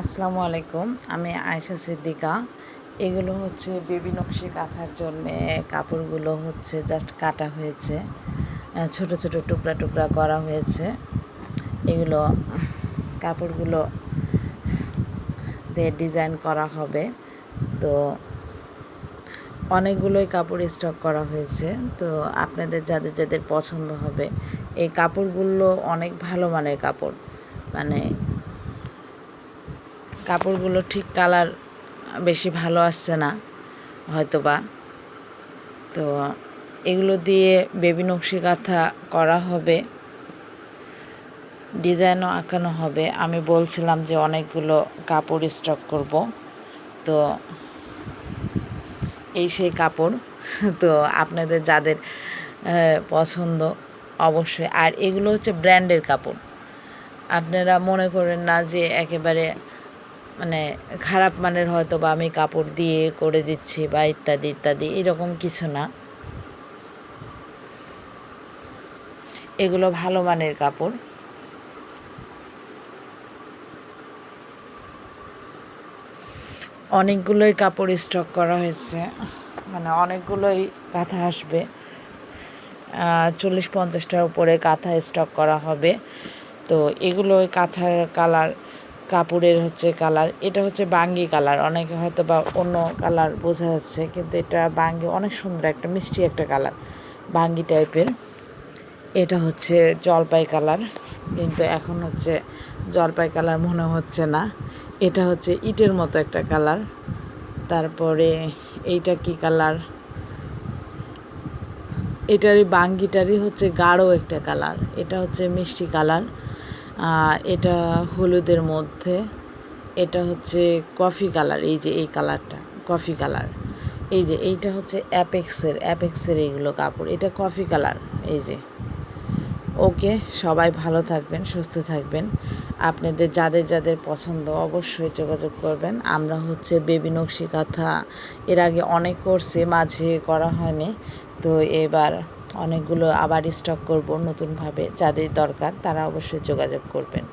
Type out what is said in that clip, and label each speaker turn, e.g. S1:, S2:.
S1: আসসালামু আলাইকুম, আমি আয়শা সিদ্দিকা। এগুলো হচ্ছে বেবি নকশি কাঁথার জন্যে কাপড়গুলো হচ্ছে জাস্ট কাটা হয়েছে। ছোট ছোট টুকরা টুকরা করা হয়েছে। এগুলো কাপড়গুলো দিয়ে ডিজাইন করা হবে। তো অনেকগুলোই কাপড় স্টক করা হয়েছে। তো আপনাদের যাদের যাদের পছন্দ হবে, এই কাপড়গুলো অনেক ভালো মানের কাপড়। মানে কাপড়গুলো ঠিক কালার বেশি ভালো আসছে না, হয়তোবা। তো এগুলো দিয়ে বেবি নকশি কাঁথা করা হবে, ডিজাইনও আঁকানো হবে। আমি বলছিলাম যে অনেকগুলো কাপড় স্টক করব, তো এই সেই কাপড়। তো আপনাদের যাদের পছন্দ অবশ্যই। আর এগুলো হচ্ছে ব্র্যান্ডের কাপড়। আপনারা মনে করেন না যে একেবারে মানে খারাপ মানের হয়তো বা আমি কাপড় দিয়ে করে দিচ্ছি বা ইত্যাদি ইত্যাদি, এরকম কিছু না। এগুলো ভালো মানের কাপড়। অনেকগুলোই কাপড় স্টক করা হয়েছে। মানে অনেকগুলোই কাঁথা আসবে। চল্লিশ পঞ্চাশটার উপরে কাঁথা স্টক করা হবে। তো এগুলো ওই কাঁথার কালার কাপড়ের হচ্ছে কালার এটা হচ্ছে বাঙ্গি কালার অনেকে হয়তো বা অন্য কালার বোঝা যাচ্ছে, কিন্তু এটা বাঙ্গি অনেক সুন্দর একটা, মিষ্টি একটা কালার বাঙ্গি টাইপের এটা হচ্ছে জলপাই কালার কিন্তু এখন হচ্ছে জলপাই কালার মনে হচ্ছে না। এটা হচ্ছে ইটের মতো একটা কালার তারপরে এইটা কি কালার এটারই বাঙ্গিটারই হচ্ছে গাঢ় একটা কালার এটা হচ্ছে মিষ্টি কালার এটা হলুদের মধ্যে, এটা হচ্ছে কফি কালার, এই যে এই কালারটা, কফি কালার। এই যে এইটা হচ্ছে অ্যাপেক্সের অ্যাপেক্সের এইগুলো কাপড়, এটা কফি কালার, এই যে। ওকে, সবাই ভালো থাকবেন, সুস্থ থাকবেন। আপনাদের যাদের যাদের পছন্দ অবশ্যই যোগাযোগ করবেন। আমরা হচ্ছে বেবি নকশি কাঁথা, এর আগে অনেক করছি মাঝে করা হয়নি, তো এবার অনেকগুলো আবার স্টক করব নতুনভাবে যাদের দরকার তারা অবশ্যই যোগাযোগ করবেন।